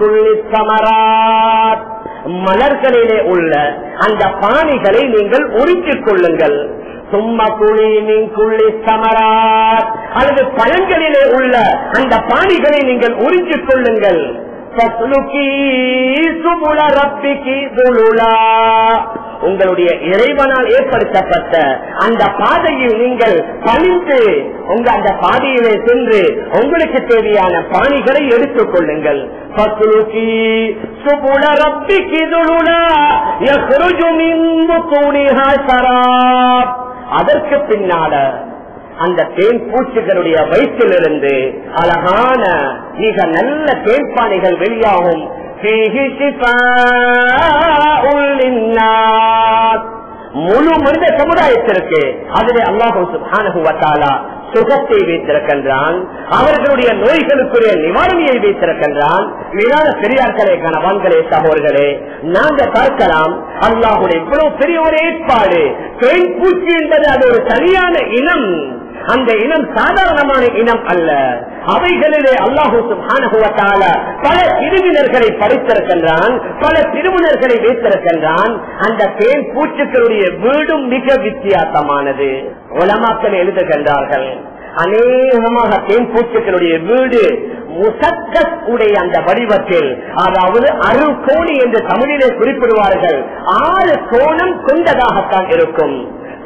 துள்ளித்தமராத் சமராத். மலர்களிலே உள்ள அந்த பாணிகளை நீங்கள் உருக்கிக் கொள்ளுங்கள். சும்மா குழி மீன் குள்ளி சமராத். அல்லது பழங்களிலே உள்ள அந்த பாணிகளை நீங்கள் உறிஞ்சிக் கொள்ளுங்கள். உங்களுடைய இறைவனால் ஏற்படுத்தப்பட்ட அந்த பாதையில் நீங்கள் பழிந்து உங்க அந்த பாதையிலே சென்று உங்களுக்கு தேவையான பாணிகளை எடுத்துக் கொள்ளுங்கள். அதற்கு பின்னால அந்த தேன் பூச்சிகளுடைய வயிற்றிலிருந்து அழகான மிக நல்ல தேன்பானைகள் வெளியாகும். முழு மனித சமுதாயத்திற்கு அதிலே அல்லாஹு சுப்ஹானஹு வ சுகத்தை வைத்திருக்கின்றான். அவர்களுடைய நோய்களுக்குரிய நிவாரணியை வைத்திருக்கின்றான். மீதான பெரியார்களே கணவான்களே சகோதரர்களே நாங்க பார்க்கலாம் அல்லாஹுடைய இவ்வளவு பெரிய ஒரு ஏற்பாடு. பெண் பூச்சி என்பது அது ஒரு சரியான இனம். அந்த இனம் சாதாரணமான இனம் அல்ல. அவைகளிலே அல்லாஹூ சுப்ஹானஹு பல பிரிவினர்களை படித்திருக்கின்றான் பல பிரிவினர்களை வைத்திருக்கின்றான். அந்த தேன் பூச்சிகளுடைய வீடும் மிக வித்தியாசமானது. உலமாக்கள் எழுதுகின்றார்கள் அநேகமாக தேன் பூச்சிகளுடைய வீடு முசக்கஸ் உடைய அந்த வடிவத்தில் அதாவது அரு கோணி என்று தமிழிலே குறிப்பிடுவார்கள். ஆறு கோணம் கொண்டதாகத்தான் இருக்கும்.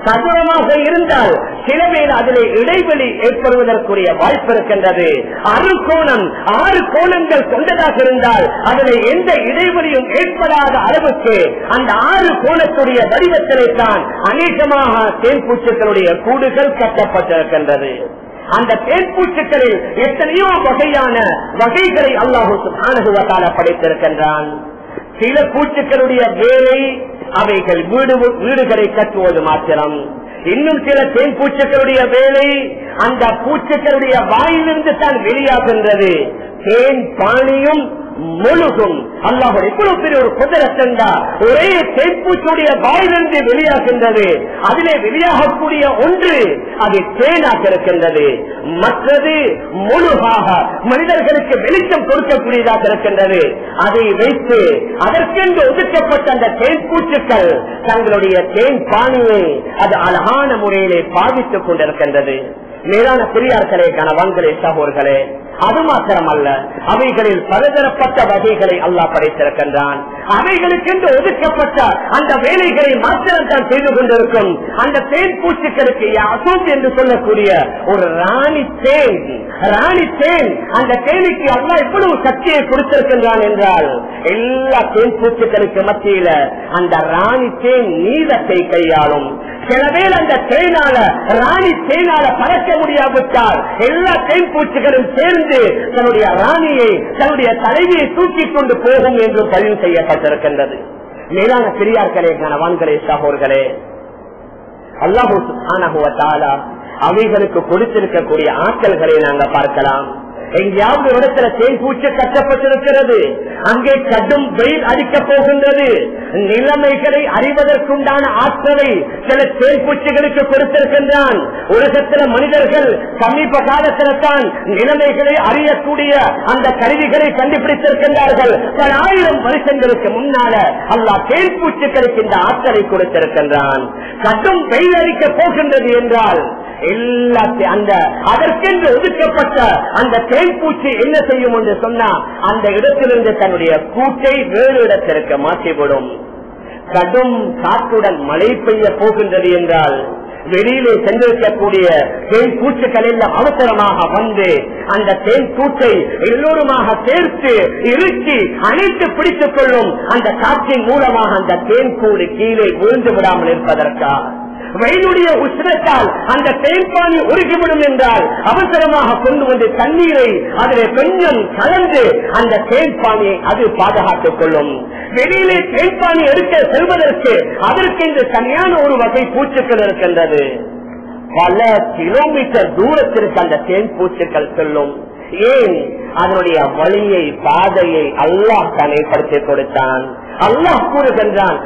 சதுரமாக இருந்தால் சில பேர் அதிலே இடைவெளி ஏற்படுவதற்குரிய வாய்ப்பு இருக்கின்றது. அறு கோணம் ஆறு கோணங்கள் கொண்டதாக இருந்தால் அதில் எந்த இடைவெளியும் ஏற்படாத அளவுக்கு அந்த ஆறு கோணத்துடைய வடிவத்திலே தான் அநேகமாக தேன்பூச்சிகளுடைய கூடுகள் கட்டப்பட்டிருக்கின்றது. அந்த தேன்பூச்சிகளில் எத்தனையோ வகையான வகைகளை அல்லாஹு சுபானுவத்தால படைத்திருக்கின்றான். சில பூச்சிகளுடைய வேலை அவைகள் வீடு வீடுகளை கட்டுவது மாத்திரம். இன்னும் சில தேன் பூச்சிகளுடைய வேலை அந்த பூச்சக்களுடைய வாயிலிருந்து தான் வெளியாகின்றது. தேன் பாணியும் முழுகும் அல்லாஹ் இவ்வளவு பெரிய ஒரு குதிரத்தண்டா ஒரே தேன்பூச்சியுடைய வாயிலிருந்து வெளியாகின்றது. அதிலே வெளியாகக்கூடிய ஒன்று அது தேனாக இருக்கின்றது. மற்றது முழுகாக மனிதர்களுக்கு வெளிச்சம் கொடுக்கக்கூடியதாக இருக்கின்றது. அதை வைத்து அதற்கென்று ஒதுக்கப்பட்ட அந்த தேன்பூச்சுக்கள் தங்களுடைய தேன் பாணியை அது அழகான முறையிலே பாதித்துக் கொண்டிருக்கின்றது. மேலான பெரியார்களே கணவான்களே சகோர்களே அது மாத்திரமல்ல அவைகளில் பலதரப்பட்ட வகைகளை அல்லாஹ் படைத்திருக்கின்றான். அவைகளுக்கென்று ஒதுக்கப்பட்ட அந்த வேலைகளை மாத்திரம் தான் செய்து கொண்டிருக்கும் அந்த தேன் பூச்சிகளுக்கு அசோக் என்று சொல்லக்கூடிய ஒரு ராணி தேன் ராணி தேன் அந்த தேனிக்கு அல்லா எவ்வளவு சக்தியை கொடுத்திருக்கின்றான் என்றால் எல்லா தேன் பூச்சிகளுக்கு மத்தியில அந்த ராணி தேன் நீளத்தை கையாளும். சில பேர் அந்த தேனால ராணி தேனால பறக்க முடியாவிட்டால் எல்லா தேன் பூச்சிகளும் சேர்ந்து தன்னுடைய ராணியை தன்னுடைய தலைவியை தூக்கி கொண்டு போகும் என்று பதிவு செய்யப்பட்டிருக்கின்றது. மேலான பெரியார்களே கணவான்களே சகோர்களே அல்லாஹூ அவைகளுக்கு கொடுத்திருக்கக்கூடிய ஆற்றல்களை நாங்க பார்க்கலாம். எங்கேயாவது இடத்துல தேன் பூச்சி கட்டப்பட்டிருக்கிறது. அங்கே கடும் வெயில் அடிக்கப் போகின்றது. நிலைமைகளை அறிவதற்குண்டான ஆற்றலை சில தேன் பூச்சிகளுக்கு கொடுத்திருக்கின்றான். உலகத்தில் மனிதர்கள் சமீப காலத்தில் தான் நிலைமைகளை அறியக்கூடிய அந்த கருவிகளை கண்டுபிடித்திருக்கின்றார்கள். பல ஆயிரம் வருஷங்களுக்கு முன்னால அல்லா தேன் பூச்சிகளுக்கு இந்த ஆற்றலை கொடுத்திருக்கின்றான். கடும் வெயில் அடிக்கப் போகின்றது என்றால் எல்லாத்தையும் அந்த அதற்கென்று ஒதுக்கப்பட்ட அந்த தேன்பூச்சி என்ன செய்யும் என்று சொன்னா அந்த இடத்திலிருந்து தன்னுடைய கூட்டை வேறு இடத்திற்கு மாற்றிவிடும். கடும் காற்றுடன் மழை பெய்ய போகின்றது என்றால் வெளியிலே சென்றிருக்கக்கூடிய தேன் பூச்சுக்கள் எல்லாம் அவசரமாக வந்து அந்த தேன் கூட்டை எல்லோருமாக சேர்த்து இறுக்கி அணைத்து பிடித்துக் கொள்ளும் அந்த காற்றின் மூலமாக அந்த தேன் கூடு கீழே விழுந்து விடாமல் இருப்பதற்காக வெயிலுடைய உஷ்ணத்தால் அந்த தேன்பானி உருகிவிடும் என்றால் அவசரமாக கொண்டு வந்து தண்ணீரை அதிலே கொஞ்சம் கலந்து அந்த தேன்பானியை அது பாதுகாத்துக் கொள்ளும். வெளியிலே தேன்பானி எடுக்க செல்வதற்கு அதற்கு இந்த தனியான ஒரு வகை பூச்சுக்கள் இருக்கின்றது. பல கிலோமீட்டர் தூரத்திற்கு அந்த தேன் பூச்சுக்கள் செல்லும். ஏன் அதனுடைய வழியை பாதையை அல்லாஹ் தனிப்படுத்தி கொடுத்தான். அல்லாஹ் கூறுகின்றான்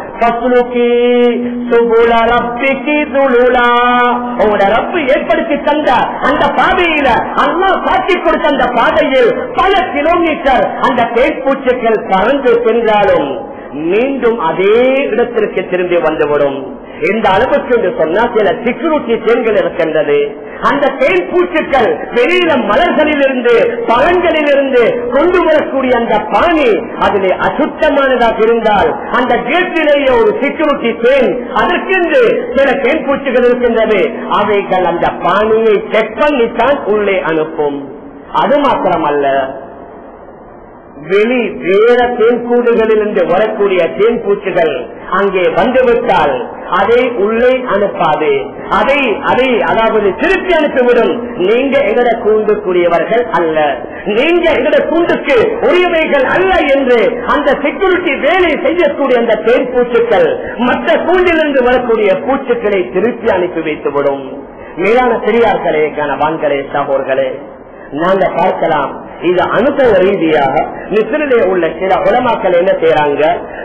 உங்களோட ரப்பு ஏற்படுத்தி தந்த அந்த பாதையில அல்லாஹ் காட்டி கொடுத்த அந்த பாதையில் பல கிலோமீட்டர் அந்த தேன்பூச்சுக்கள் பறந்து சென்றாலும் மீண்டும் அதே இடத்திற்கு திரும்பி வந்துவிடும். எந்த அளவுக்கு என்று சொன்னா சில செக்யூரிட்டி தேன்கள் இருக்கின்றது. அந்த தேன் பூச்சுக்கள் வெளியில மலர்களில் இருந்து பழங்களில் இருந்து கொண்டு வரக்கூடிய அந்த பாணி அதிலே அசுத்தமானதாக இருந்தால் அந்த கேட்டிலேயே ஒரு செக்யூரிட்டி தேன் அதற்கென்று சில தேன் பூச்சிகள் இருக்கின்றது. அவைகள் அந்த பாணியை செக் பண்ணித்தான் உள்ளே அனுப்பும். அது மாத்திரமல்ல. வெளி வேற தேன்கூடுகளில் இருந்து வரக்கூடிய தேன்பூச்சிகள் அங்கே வந்துவிட்டால் அதை உள்ளே அனுப்பாது. அதை அதை அதாவது திருப்பி அனுப்பிவிடும். நீங்க எங்கட கூண்டுக்குரியவர்கள் அல்ல. நீங்க எங்கட கூண்டுக்கு உரியவைகள் அல்ல என்று அந்த செக்யூரிட்டி வேலை செய்யக்கூடிய அந்த பேர் பூச்சுக்கள் மற்ற கூண்டிலிருந்து வரக்கூடிய பூச்சுக்களை திருப்பி அனுப்பி வைத்துவிடும். மேலான பெரியார்களே கனவான்களே சகோர்களே நாங்க பார்க்கலாம். இது அனுபவ ரீதியாக மிஸ்ரிலே உள்ள சில உலமாக்கள் என்ன செய்யறாங்க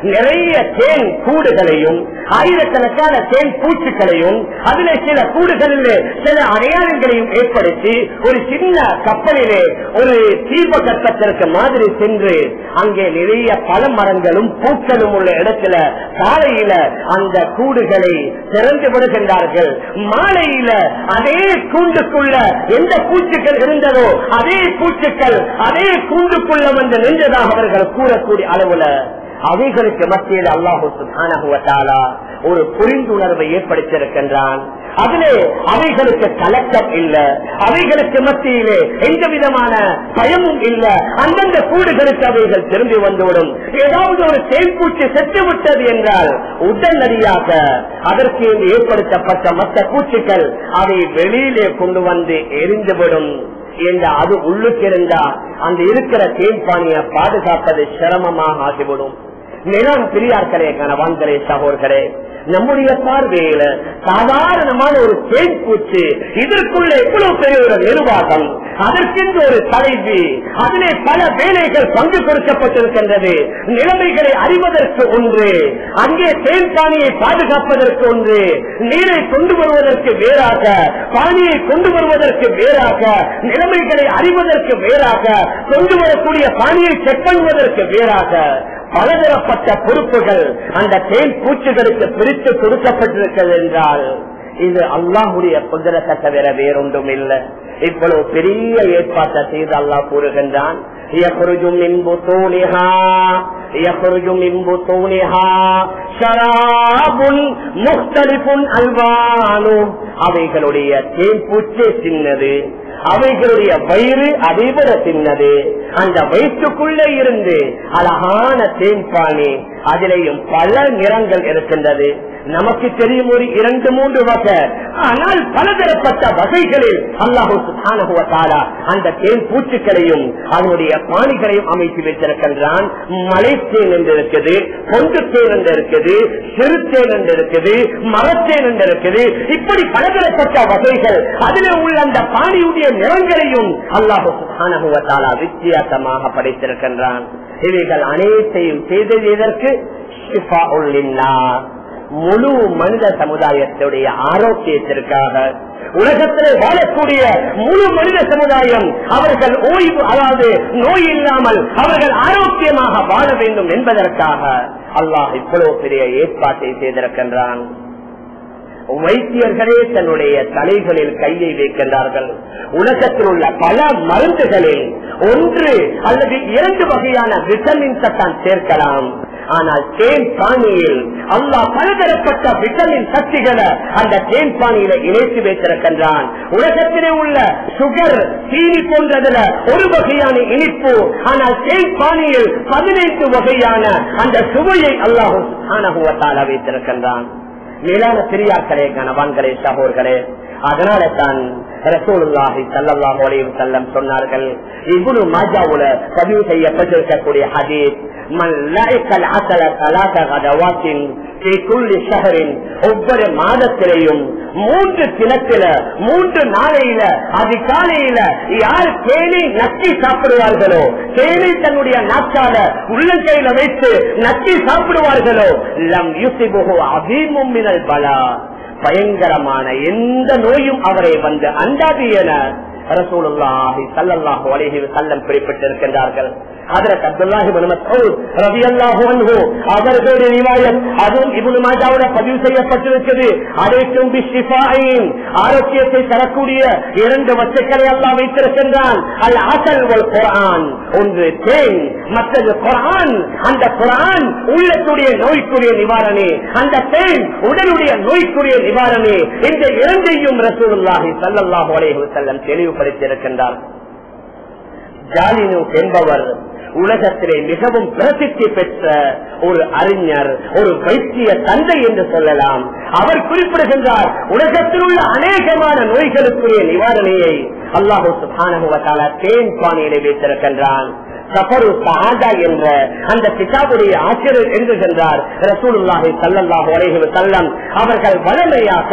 நிறைய தேன் கூடுகளையும் ஆயிரக்கணக்கான தேன் பூச்சிகளையும் அதுல சில கூடுகளில் சில அடையாளங்களையும் ஏற்படுத்தி ஒரு சின்ன கப்பலிலே ஒரு தீப கட்டத்திற்கு மாதிரி சென்று அங்கே நிறைய பல மரங்களும் பூக்களும் உள்ள இடத்துல காலையில அந்த கூடுகளை திறந்து விடுகின்றார்கள். மாலையில அதே கூண்டுக்குள்ள எந்த பூச்சிகள் இருந்ததோ அதே பூச்சிகள் அதே கூண்டுக்குள்ள வந்து நின்றதாக அவர்கள் கூறக்கூடிய அளவுல அவைகளுக்கு மத்தியில் அல்லாஹு சுபானகுவத்தாலா ஒரு புரிந்துணர்வை ஏற்படுத்தியிருக்கின்றான். அதிலே அவைகளுக்கு கலக்கம் இல்ல. அவைகளுக்கு மத்தியிலே எந்த விதமான பயமும் இல்ல. அந்தந்த கூடுகளுக்கு அவைகள் திரும்பி வந்துவிடும். ஏதாவது ஒரு தேன்பூச்சி செத்து விட்டது என்றால் உடனடியாக அதற்கு ஏற்படுத்தப்பட்ட மற்ற பூச்சிகள் அதை வெளியிலே கொண்டு வந்து எரிந்துவிடும். ஏண்டா அது உள்ளுக்கு இருந்தா அந்த இருக்கிற தேன்பானியை பாதுகாப்பது சிரமமாக ஆகிவிடும். நிலம் பெரியார்களே கணவான்களே சகோர்களே நம்முடைய பார்வையில சாதாரணமான ஒரு தேன் பூச்சி இதற்குள்ள எவ்வளவு பெரிய ஒரு நிர்வாகம் அதற்கென்று ஒரு தலைவி அதிலே பல வேலைகள் பங்கு கொடுக்கப்பட்டிருக்கின்றது. நிலைமைகளை அறிவதற்கு ஒன்று அங்கே தேன் பாணியை பாதுகாப்பதற்கு ஒன்று நீரை கொண்டு வருவதற்கு வேறாக பாணியை கொண்டு வருவதற்கு வேறாக நிலைமைகளை அறிவதற்கு வேறாக கொண்டு வரக்கூடிய பாணியை செக் பண்ணுவதற்கு வேறாக பலதரப்பட்ட பொறுப்புகள் அந்த தேன் பூச்சிகளுக்கு பிரித்து கொடுக்கப்பட்டிருக்கிறது என்றால் இது அல்லாஹுடைய குதிரத்தை தவிர வேறொன்றும் இல்லை. இவ்வளவு பெரிய ஏற்பாட்டை செய்து அல்லாஹ் கூறுகின்றான் அவைகளுடைய தேன் தேம்பூச்சே சின்னது அவைகளுடைய வயிறு அதைவிட சின்னது அந்த வயிற்றுக்குள்ள இருந்து அழகான தேன்பானி அதிலேயும் பல நிறங்கள் இருக்கின்றது. நமக்கு தெரியும் ஒரு இரண்டு மூன்று வகை. ஆனால் பலதரப்பட்ட வகைகளில் அல்லாஹு சுபானுவத்தாலா அந்த தேன் பூச்சிகளையும் அதனுடைய பாணிகளையும் அமைத்து வைத்திருக்கின்றான். மலைத்தேன் என்று இருக்குது பொண்டு தேன் என்று இருக்குது சிறுத்தேன் என்று இருக்குது மரத்தேன் என்று இருக்குது இப்படி பலதரப்பட்ட வகைகள் அதில் உள்ள அந்த பாணியுடைய நிறங்களையும் அல்லாஹு சுபானுவத்தாலா வித்தியாசமாக படைத்திருக்கின்றான். இவைகள் அனைத்தையும் செய்தது எதற்கு முழு மனித சமுதாயத்துடைய ஆரோக்கியத்திற்காக உலகத்தில் வாழக்கூடிய முழு மனித சமுதாயம் அவர்கள் ஓய்வு அதாவது நோய் இல்லாமல் அவர்கள் ஆரோக்கியமாக வாழ வேண்டும் என்பதற்காக அல்லாஹ் இவ்வளவு பெரிய ஏற்பாட்டை செய்திருக்கின்றான். வைத்தியர்களே தன்னுடைய தலைகளில் கையை வைக்கின்றார்கள். உலகத்தில் உள்ள பல மருந்துகளில் ஒன்று அல்லது இரண்டு வகையான விட்டமின் தான் சேர்க்கலாம். ஆனால் தேன் பாணியில் அல்லா பலதரப்பட்ட விட்டமின் சக்திகளை அந்த தேன் பாணியில இணைத்து வைத்திருக்கின்றான். உலகத்திலே உள்ள சுகர் சீனி போன்றதுல ஒரு வகையான இனிப்பு ஆனால் தேன் பாணியில் பதினைந்து வகையான அந்த சுவையை அல்லாஹு வைத்திருக்கின்றான். மேலான பெரியார்களே கணவான்களே சகோர்களே அதனால தான் ரசோலுல்லாஹி சல்லாஹ் அலையும் செல்லம் சொன்னார்கள் இபுனு மாஜாவுல பதிவு செய்யப்பட்டிருக்கக்கூடிய ஹதீஸ் ஒவ்வொரு மாதத்திலையும் மூன்று தினத்தில மூன்று நாளையில அதிகாலையில யார் தேனி நக்கி சாப்பிடுவார்களோ தேனி தன்னுடைய நாச்சால உள்ளங்கையில வைத்து நக்கி சாப்பிடுவார்களோ லம் யுசிபுகு அபிமும் பலா பயங்கரமான எந்த நோயும் அவரை வந்து அண்டாது என ரசூலுல்லாஹி ஸல்லல்லாஹு அலைஹி வஸல்லம் குறிப்பிட்டிருக்கின்றார்கள். அப்துல்லாஹி இப்னு மஸ்ஊத் ரலியல்லாஹு அன்ஹு அவர்களுடைய ரிவாயத் அதுவும் இப்னு மாஜாவுல பதிவு செய்யப்பட்டிருக்கிறது. பிஷிஃபாயின் ஆரோக்கியத்தை தரக்கூடிய இரண்டு அல்லாஹ் வைத்திருக்கின்றான். அல் அசல் வல் குர்ஆன். ஒன்று தேன் மற்றது குர்ஆன். அந்த குர்ஆன் உள்ளத்துடைய நோய்க்குரிய நிவாரணி. அந்த தேன் உடலுடைய நோய்க்குரிய நிவாரணி. இந்த இரண்டையும் ரசூலுல்லாஹி ஸல்லல்லாஹு அலைஹி வஸல்லம் ஏற்படுத்தியிருக்கின்றார் ஜாலினு என்பவர் உலகத்திலே மிகவும் பிரசித்தி பெற்ற ஒரு அறிஞர் ஒரு வைத்திய தந்தை என்று சொல்லலாம். அவர் குறிப்பிடுகின்றார் உலகத்தில் உள்ள அநேகமான நோய்களுக்குரிய நிவாரணையை அல்லாஹு சுபானுவத்தால தேன் பானையிலே வைத்திருக்கின்றான். சஃபரு சஹாஜா என்ற அந்த கிதாபுடைய ஆசிரியர் எழுதுகின்றார். ரசூலுல்லாஹி ஸல்லல்லாஹு அலைஹி வஸல்லம் அவர்கள் வலிமையாக